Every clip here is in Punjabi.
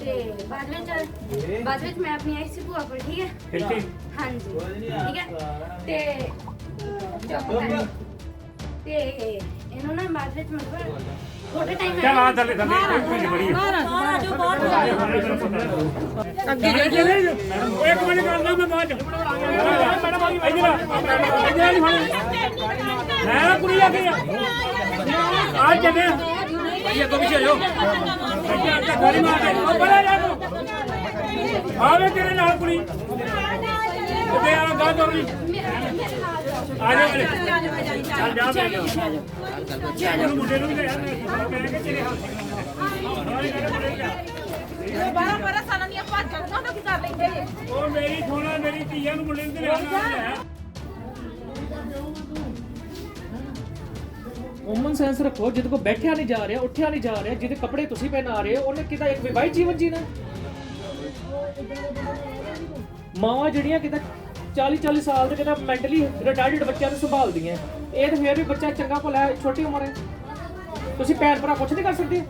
ਤੇ ਬਾਅਦ ਵਿੱਚ ਬਾਅਦ ਵਿੱਚ ਮੈਂ ਆਪਣੀ ਆਈ ਸੀ ਭੂਆ ਕੋਲ ਠੀਕ ਹੈ? ਇੱਥੇ ਹਾਂਜੀ। ਠੀਕ ਹੈ? ਤੇ ਕਰ ਤੇ ਇਹਨੂੰ ਨਾ ਬਾਅਦ ਵਿੱਚ ਮਤਲਬ ਥੋੜੇ ਟਾਈਮ ਚੱਲ ਆ ਥੱਲੇ ਥੱਲੇ। ਇੱਕ ਮਿੰਟ ਬੜੀ ਅੱਗੇ ਜਾ ਇੱਕ ਮਿੰਟ ਕਰਦਾ ਮੈਂ ਬਾਅਦ ਚ। ਮੈਡਮ ਆ ਗਈ ਇੱਧਰ ਆ ਇੱਧਰ ਆ ਜੀ ਫੜ ਮੈਂ ਕੁੜੀ ਆ ਗਈ ਆ। ਆ ਚੱਲੇ। ਭਾਈ ਅੱਗੋਂ ਪਿੱਛੇ ਅੱਗੇ ਗਾੜੀ ਮਾਰ ਦੇ ਉਹ ਬੜਾ ਜਾ ਤੂੰ। ਆਵੇ ਤੇਰੇ ਨਾਲ ਕੁੜੀ। ਤੇ ਆ ਗਾ ਤੋਰੀ ਆ ਜਾ ਮੇਰੇ। ਚੱਲ ਜਾ ਬੈ ਜਾ। ਇਹਨੂੰ ਮੁੰਡੇ ਨੂੰ ਵੀ ਲੈ ਆ। ਕਹਿੰਦਾ ਤੇਰੇ ਹੱਥ ਬਾਰਾਂ ਬਾਰਾਂ ਸਾਲਾਂ ਦੀਆਂ ਭਾਜਾਂ ਨੂੰ ਉਹਨਾਂ ਕੀ ਕਰ ਲੈਂਦੇ ਉਹ ਮੇਰੀ ਥੋੜਾ ਮੇਰੀ ਧੀਆਂ ਨੂੰ ਮੁੰਡੇ ਨੂੰ ਤੇ ਲਿਆ ਕਾਮਨ ਸੈਂਸ ਰੱਖੋ, ਜਿਹਦੇ ਕੋ ਬੈਠਿਆ ਨਹੀਂ ਜਾ ਰਿਹਾ, ਉੱਠਿਆ ਨਹੀਂ ਜਾ ਰਿਹਾ, ਜਿਹਦੇ ਕੱਪੜੇ ਤੁਸੀਂ ਪਹਿਨਾ ਰਹੇ ਹੋ, ਉਹਨੇ ਕਿਤਾ ਇੱਕ ਵਿਵਾਹਿਤ ਜੀਵਨ ਜੀਣਾ? ਮਾਵਾਂ ਜਿਹੜੀਆਂ ਕਿਤਾ 40 40 ਸਾਲ ਦੇ ਕਿਤਾ ਮੈਂਟਲੀ ਰਿਟਾਰਡਡ ਬੱਚਿਆਂ ਨੂੰ ਸੰਭਾਲਦੀਆਂ ਇਹ ਤਾਂ ਫੇਰ ਵੀ ਬੱਚਾ ਚੰਗਾ ਭਲਾ ਹੈ, ਛੋਟੀ ਉਮਰ ਹੈ। ਤੁਸੀਂ ਭੈਣ ਭਰਾ ਕੁਛ ਨਹੀਂ ਕਰ ਸਕਦੇ।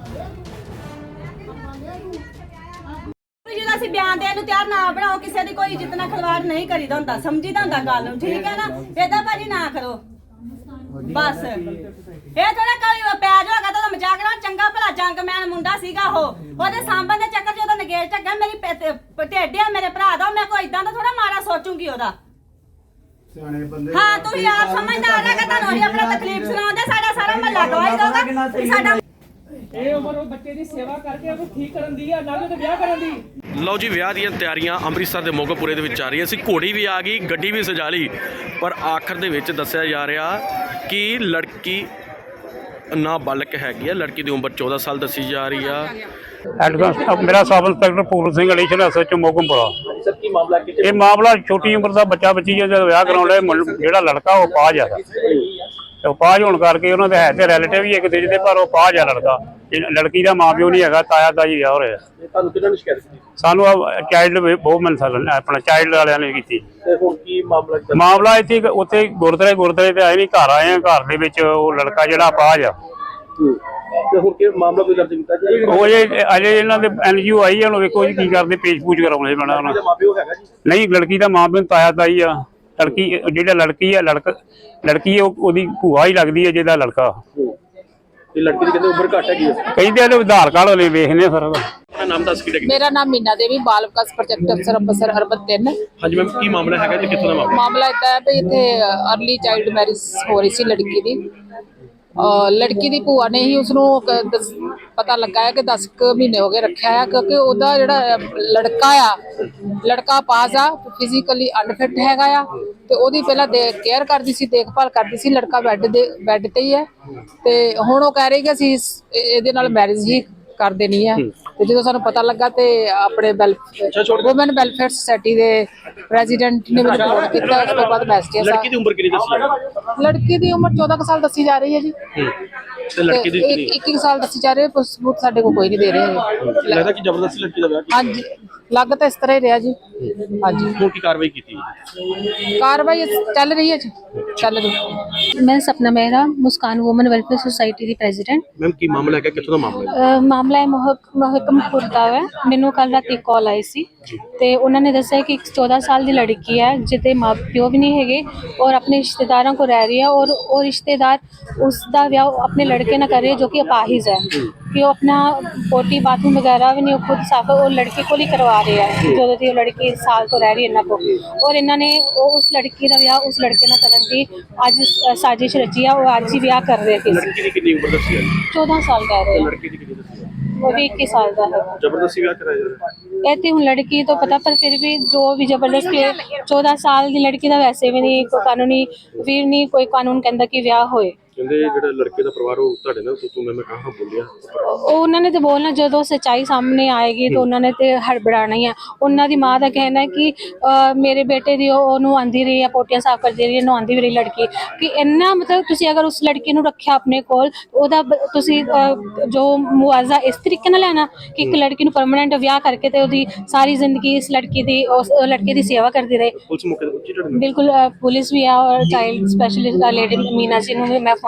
ਜਿਹੜਾ ਅਸੀਂ ਬਿਆਨ ਦੇਣ ਨੂੰ ਤਿਆਰ ਨਾ ਬਣਾਓ, ਕਿਸੇ ਦੀ ਕੋਈ ਇੱਜ਼ਤ ਨਾਲ ਖਿਲਵਾੜ ਨਹੀਂ ਕਰੀਦਾ ਹੁੰਦਾ। ਸਮਝੀਦਾ ਹੁੰਦਾ ਗੱਲ ਨੂੰ। ਠੀਕ ਹੈ ਨਾ? ਏਦਾਂ ਬਸ। ਇਹ ਥੋੜਾ ਕੋਈ ਪਿਆਜ ਹੋਗਾ ਤਾਂ ਮਜ਼ਾਕ ਨਾਲ ਚੰਗਾ ਭਲਾ ਜੰਗਮੈਨ ਮੁੰਡਾ ਸੀਗਾ ਉਹ। ਉਹਦੇ ਸਾਂਭਣ ਦੇ ਚੱਕਰ 'ਚ ਉਹਦਾ ਢੱਗਾ ਮੇਰੀ ਢੇਡਿਆ ਮੇਰੇ ਭਰਾ ਦਾ ਮੈਂ ਕੋਈ ਇਦਾਂ ਦਾ ਥੋੜਾ ਮਾੜਾ ਸੋਚੂਗੀ ਉਹਦਾ। ਸਿਆਣੇ ਬੰਦੇ ਹਾਂ ਤੁਸੀਂ ਆਪ ਸਮਝਦਾਰ ਹੈਗਾ ਤੁਹਾਨੂੰ ਅਸੀਂ ਆਪਣਾ ਤਕਲੀਫ ਸੁਣਾਉਂਦੇ ਸਾਡਾ ਸਾਰਾ ਮਹੱਲਾ ਗਵਾਹੀ ਦਊਗਾ ਕਿ ਸਾਡਾ ਇਹ ਉਮਰ ਉਹ ਬੱਚੇ ਦੀ ਸੇਵਾ ਕਰਕੇ ਉਹਨੂੰ ਠੀਕ ਕਰਨ ਦੀ ਹੈ ਨਾ ਕਿ ਉਹਦੇ ਵਿਆਹ ਕਰਨ ਦੀ। ਲਓ ਜੀ ਵਿਆਹ ਦੀਆਂ ਤਿਆਰੀਆਂ ਅੰਮ੍ਰਿਤਸਰ ਦੇ ਮੋਗਪੁਰੇ ਦੇ ਵਿੱਚ ਆ ਰਹੀਆਂ ਸੀ। ਘੋੜੀ ਵੀ ਆ ਗਈ ਗੱਡੀ ਵੀ ਸਜਾ ਲਈ। ਪਰ ਆਖਰ ਦੇ ਵਿੱਚ ਦੱਸਿਆ ਜਾ ਰਿਹਾ ਕਿ ਲੜਕੀ ਨਾ ਬਾਲਕ ਹੈਗੀ ਆ। ਲੜਕੀ ਦੀ ਉਮਰ 14 ਸਾਲ ਦੱਸੀ ਜਾ ਰਹੀ ਆ। ਐਡਵਾਂਸ ਮੇਰਾ ਸਬ ਇੰਸਪੈਕਟਰ ਪੂਰਨ ਸਿੰਘ ਅਲੀਸ਼ਨ ਐਸਐਚਓ ਮੋਗਮਪੁਰਾ। ਸਰ ਕੀ ਮਾਮਲਾ ਕਿ ਇਹ ਮਾਮਲਾ ਛੋਟੀ ਉਮਰ ਦਾ ਬੱਚਾ ਬੱਚੀ ਜਦੋਂ ਵਿਆਹ ਕਰਾਉਣ ਲਈ ਜਿਹੜਾ ਲੜਕਾ ਉਹ ਪਾਜ ਆ ਤੇ ਪਾਜ ਹੋਣ ਕਰਕੇ ਉਹਨਾਂ ਦੇ ਹੈ ਤੇ ਰਿਲੇਟਿਵ ਹੀ ਇੱਕ ਦੂਜੇ ਦੇ ਪਰ ਉਹ ਪਾਜ ਆ ਲੜਕਾ ਇਹ ਲੜਕੀ ਦਾ ਮਾਂ ਪਿਓ ਨਹੀਂ ਹੈਗਾ ਤਾਇਆ ਵਿਆਹ ਹੋ ਰਿਹਾ ਤੁਹਾਨੂੰ ਕਿਹਨਾਂ ਨੇ ਸ਼ਿਕਾਇਤ ਕੀਤੀ? ਸਾਨੂੰ ਚਾਈਲਡ ਬਹੁਤ ਸਕਦਾ ਆਪਣਾ ਚਾਈਲਡ ਵਾਲਿਆਂ ਨੇ ਕੀਤੀ। ਤੇ ਹੁਣ ਕੀ ਮਾਮਲਾ ਮਾਮਲਾ ਇੱਥੇ ਇੱਕ- ਉੱਥੇ ਗੁਰਦੁਆਰੇ ਗੁਰਦੁਆਰੇ ਤੇ ਆਏ ਨਹੀਂ ਘਰ ਆਏ ਆ ਘਰ ਦੇ ਵਿੱਚ ਉਹ ਲੜਕਾ ਜਿਹੜਾ ਪਾਜ ਆ ਤੇ ਹੁਣ ਕੀ ਮਾਮਲਾ ਕੋਈ ਦਰਜ ਕੀਤਾ ਜੀ ਉਹ ਜੇ ਅਜੇ ਇਹਨਾਂ ਦੇ ਐਨਜੀਓ ਆਈ ਆ ਹੁਣ ਵੇਖੋ ਜੀ ਕੀ ਕਰਦੇ ਪੇਸ਼ ਪੂਛ ਕਰਾਉਣੇ ਪੈਣਾ ਉਹਨਾਂ। ਮਾਪਿਓ ਹੈਗਾ ਜੀ? ਨਹੀਂ ਲੜਕੀ ਦਾ ਮਾਂ ਪਿਓ ਤਾਇਆ ਤਾਈ ਆ। ਲੜਕੀ ਜਿਹੜਾ ਲੜਕੀ ਆ ਲੜਕ ਲੜਕੀ ਉਹ ਉਹਦੀ ਭੂਆ ਹੀ ਲੱਗਦੀ ਹੈ ਜਿਹਦਾ ਲੜਕਾ। ਤੇ ਲੜਕੀ ਦੀ ਕਹਿੰਦੇ ਉਮਰ ਘੱਟ ਹੈਗੀ ਆ? ਕਹਿੰਦੇ ਆ ਤੇ ਆਧਾਰ ਕਾਰਡ ਵਾਲੇ ਵੇਖਨੇ ਆ ਸਾਰਾ ਮੈਂ ਨਾਮ ਦੱਸ ਕੇ ਮੇਰਾ ਨਾਮ ਮੀਨਾ ਦੇਵੀ ਬਾਲ ਵਿਕਾਸ ਪ੍ਰੋਜੈਕਟ ਅਫਸਰ ਅੰਮ੍ਰਿਤਸਰ ਅਰਬਨ 3 ਹਾਂਜੀ ਮੈਮ ਕੀ ਮਾਮਲਾ ਹੈਗਾ ਤੇ ਕਿੱਥੋਂ ਦਾ ਮਾਮਲਾ? ਮਾਮਲਾ ਇਦਾਂ ਹੈ ਵੀ ਇੱਥੇ ਅਰਲੀ ਚਾਈਲਡ ਮੈਰਿਜ ਹੋ ਰਹੀ ਸੀ ਲੜਕੀ ਦੀ। ਲੜਕੀ ਦੀ ਭੂਆ ਨੇ ਹੀ ਉਸ ਨੂੰ ਪਤਾ ਲੱਗਾ ਹੈ ਕਿ 10 ਕੁ ਮਹੀਨੇ ਹੋ ਗਏ ਰੱਖਿਆ ਹੈ, ਕਿਉਂਕਿ ਉਹਦਾ ਜਿਹੜਾ ਲੜਕਾ ਆ, ਲੜਕਾ ਪਾਸ ਆ ਫਿਜ਼ੀਕਲੀ ਅਨਫਿਟ ਹੈਗਾ ਆ, ਤੇ ਉਹਦੀ ਪਹਿਲਾਂ ਦੇ ਕੇਅਰ ਕਰਦੀ ਸੀ, ਦੇਖਭਾਲ ਕਰਦੀ ਸੀ, ਲੜਕਾ ਬੈੱਡ ਦੇ ਬੈੱਡ ਤੇ ਹੀ ਹੈ, ਤੇ ਹੁਣ ਉਹ ਕਹਿ ਰਹੀ ਕਿ ਅਸੀਂ ਇਹਦੇ ਨਾਲ ਮੈਰਿਜ ਹੀ ਕਰ ਦੇਣੀ ਹੈ। ਤੇ ਜਦੋਂ ਸਾਨੂੰ ਪਤਾ ਲੱਗਾ ਤੇ ਆਪਣੇ ਵੂਮਨ ਵੈਲਫੇਅਰ ਸੁਸਾਇਟੀ ਦੇ ਪ੍ਰੈਜ਼ੀਡੈਂਟ ਨੇ ਮੈਨੂੰ ਫੋਨ ਕੀਤਾ ਉਸ ਤੋਂ ਬਾਅਦ ਮੈਸੇਜ ਲੜਕੀ ਦੀ ਉਮਰ ਕਿੰਨੀ ਦੱਸੀ ਲੜਕੀ ਦੀ ਉਮਰ 14 ਕੁ ਸਾਲ ਦੱਸੀ ਜਾ ਰਹੀ ਹੈ ਜੀ। ਤੇ ਲੜਕੀ ਦੀ ਤੇ ਕਿੰਨੀ? ਇੱਕ- 21 ਸਾਲ ਦੱਸੀ ਜਾ ਰਹੀ ਹੈ ਪਰ ਸਬੂਤ ਸਾਡੇ ਕੋਲ ਕੋਈ ਨਹੀਂ ਦੇ ਰਹੇ। ਲੱਗਦਾ ਕਿ ਜ਼ਬਰਦਸਤੀ ਲੜਕੀ ਦਾ ਵਿਆਹ ਹਾਂਜੀ। ਲੱਗ ਤਾਂ ਇਸ ਤਰ੍ਹਾਂ ਹੀ ਰਿਹਾ ਜੀ। ਹਾਂਜੀ। ਹੁਣ ਕੀ ਕਾਰਵਾਈ ਕੀਤੀ ਕਾਰਵਾਈ ਚੱਲ ਰਹੀ ਹੈ ਜੀ। ਚੱਲ ਰਹੀ ਹੈ। ਮੈਂ Sapna Mehra Muskan woman welfare society ਦੀ ਪ੍ਰੈਜ਼ੀਡੈਂਟ ਮੈਮ ਕੀ ਮਾਮਲਾ ਹੈਗਾ? ਕਿੱਥੋਂ ਦਾ ਮਾਮਲਾ ਹੈ? ਮਾਮਲਾ ਹੈ ਮਹਕ- ਮਹਕਮਪੁਰ ਦਾ ਹੈ। ਮੈਨੂੰ ਕੱਲ ਰਾਤੀ ਕਾਲ ਆਈ ਸੀ। ਤੇ ਉਹਨਾਂ ਨੇ ਦੱਸਿਆ ਕਿ ਇੱਕ 14 ਸਾਲ ਦੀ ਲੜਕੀ ਹੈ ਜਿਹਦੇ ਮਾਪਿਓ ਵੀ ਨਹੀਂ ਹੈਗੇ ਔਰ ਆਪਣੇ ਰਿਸ਼ਤੇਦਾਰਾਂ ਕੋ ਰਹਿ ਰਹੀ ਹੈ ਔਰ ਉਹ ਰਿਸ਼ਤੇਦਾਰ ਉਸ ਦਾ ਵਿਆਹ ਆਪਣੇ ਲੜਕੇ ਨਾਲ ਕਰ ਰਹੀ ਹੈ ਜੋ ਕਿ ਅਪਾਹਿਜ ਹੈ। ਕਿ ਉਹ ਆਪਣਾ ਪੋਟੀ ਬਾਥਰੂਮ ਵਗੈਰਾ ਵੀ ਨਹੀਂ ਉਹ ਖੁਦ ਸਾਫ਼ ਉਹ ਲੜਕੇ ਕੋਲ ਹੀ ਕਰਵਾ ਰਿਹਾ ਹੈ ਜਦੋਂ ਦੀ ਉਹ ਲੜਕੀ ਸਾਲ ਤੋਂ ਰਹਿ ਰਹੀ ਇਹਨਾਂ ਕੋਲ। ਔਰ ਇਹਨਾਂ ਨੇ ਉਹ ਉਸ ਲੜਕੀ ਦਾ ਵਿਆਹ ਉਸ ਲੜਕੇ ਨਾਲ ਕਰਨ ਦੀ ਅੱਜ ਸਾਜ਼ਿਸ਼ ਰਚੀ ਆ। ਉਹ ਅੱਜ ਹੀ ਵਿਆਹ ਕਰ ਰਹੇ ਸੀ ਲੜਕੀ ਦੀ ਕਿੰਨੀ ਉਮਰ ਦੱਸੀ ਹੈ 14 ਸਾਲ ਕਹਿ ਰਹੇ ਆ। ਲੜਕੀ ਦੀ ਕਿੰਨੀ ਦੱਸੀ ਹੈ ਉਹ ਵੀ 21 ਸਾਲ ਦਾ ਹੈ। ਜ਼ਬਰਦਸਤੀ ਵਿਆਹ ਕਰਾਇਆ ਜਾ ਰਿਹਾ? ਇਹ ਤੇ ਹੁਣ ਲੜਕੀ ਤੋਂ ਪਤਾ ਪਰ ਫਿਰ ਵੀ ਜੋ ਵੀ ਜ਼ਬਰਦਸਤੀ ਹੈ 14 ਸਾਲ ਦੀ ਲੜਕੀ ਦਾ ਵੈਸੇ ਵੀ ਨਹੀਂ ਕੋਈ ਕਾਨੂੰਨੀ ਵੀਰ ਨਹੀਂ ਕੋਈ ਕਾਨੂੰਨ ਕਹਿੰਦਾ ਕਿ ਵਿਆਹ ਹੋਏ। ਕਹਿੰਦੇ ਜਿਹੜਾ ਲੜਕੇ ਦਾ ਪਰਿਵਾਰ ਉਹ ਤੁਹਾਡੇ ਨਾਲ ਤੂੰ ਮੈਂ ਮੈਂ ਕਹਾਂ ਬੋਲਿਆ। ਉਹ ਉਹਨਾਂ ਨੇ ਤੇ ਬੋਲਣਾ ਜਦੋਂ ਸੱਚਾਈ ਸਾਹਮਣੇ ਆਏਗੀ ਤਾਂ ਉਹਨਾਂ ਨੇ ਤੇ ਹੜਬੜਾਣਾ ਹੀ ਆ। ਉਹਨਾਂ ਦੀ ਮਾਂ ਦਾ ਕਹਿਣਾ ਹੈ ਕਿ ਅਹ, ਮੇਰੇ ਬੇਟੇ ਦੀ ਉਹ- ਉਹਨੂੰ ਆਂਦੀ ਰਹੀ ਹੈ ਪੋਟੀਆਂ ਸਾਫ਼ ਕਰਦੀ ਰਹੀ ਹੈ ਨਹਾਉਂਦੀ ਵੀ ਰਹੀ ਲੜਕੀ। ਕਿ ਇੰਨਾ ਮਤਲਬ ਤੁਸੀਂ ਅਗਰ ਉਸ ਲੜਕੀ ਨੂੰ ਰੱਖਿਆ ਆਪਣੇ ਕੋਲ ਉਹਦਾ ਬ- ਤੁਸੀਂ ਅਹ, ਜੋ ਮੁਆਵਜ਼ਾ ਇਸ ਤਰੀਕੇ ਨਾਲ ਲੈਣਾ ਕਿ ਇੱਕ ਲੜਕੀ ਨੂੰ ਪਰਮਨੈਂਟ ਵਿਆਹ ਕਰਕੇ ਤੇ ਉਹਦੀ ਸਾਰੀ ਜ਼ਿੰਦਗੀ ਇਸ ਲੜਕੀ ਦੀ ਉਸ ਲੜਕੇ ਦੀ ਸੇਵਾ ਕਰਦੀ ਰਹੇ। ਪੁਲਿਸ ਮੌਕੇ ਤੇ ਪਹੁੰਚੀ ਤੁਹਾਡੇ ਨਾਲ? ਬਿਲਕੁਲ ਅ, ਪੁਲਿਸ ਵੀ ਆ ਔਰ ਚਾਈਲਡ ਸਪੈਸ਼ਲਿਸਟ ਲੇਡੀ ਮੀਨਾ ਜੀ ਨੂੰ ਵੀ ਮੈਂ ਫੋਨ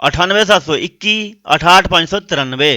98721 68593